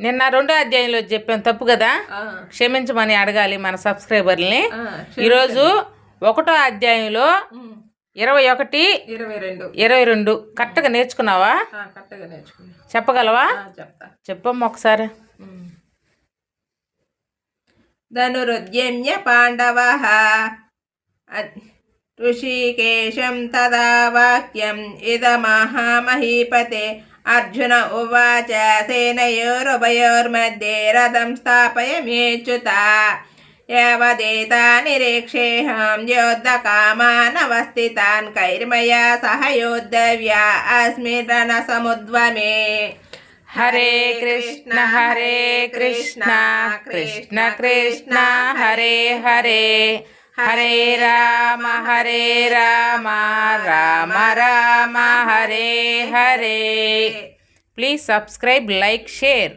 నిన్న రెండో అధ్యాయంలో చెప్పాను తప్పు కదా? క్షమించమని అడగాలి మన సబ్స్క్రైబర్ని ఈరోజు ఒకటో అధ్యాయంలో ఇరవై ఒకటి ఇరవై రెండు. ఇరవై రెండు. కరెక్ట్గా నేర్చుకున్నావా? కరెక్ట్గా నేర్చుకున్నా. చెప్పగలవా? చెప్తా. చెప్పమ్మా ఒకసారి. ధనురుద్యమ్య పాండవः. ఋషికేశం తదా వాక్యం. ఇదమహామహీపతే. अर्जुन उवाच, सेनयोरुभयोर्मध्ये रथं स्थापयमेच्युता यवदेता निरीक्षेऽहं योद्धकामानवस्थितान् कैर्मया सह योद्धव्या अस्मिन् रणसमुद्वमे Hare Krishna Hare Krishna Krishna Krishna, Hare Hare. Hare Rama Hare Rama Rama Rama Hare Hare. Please subscribe like share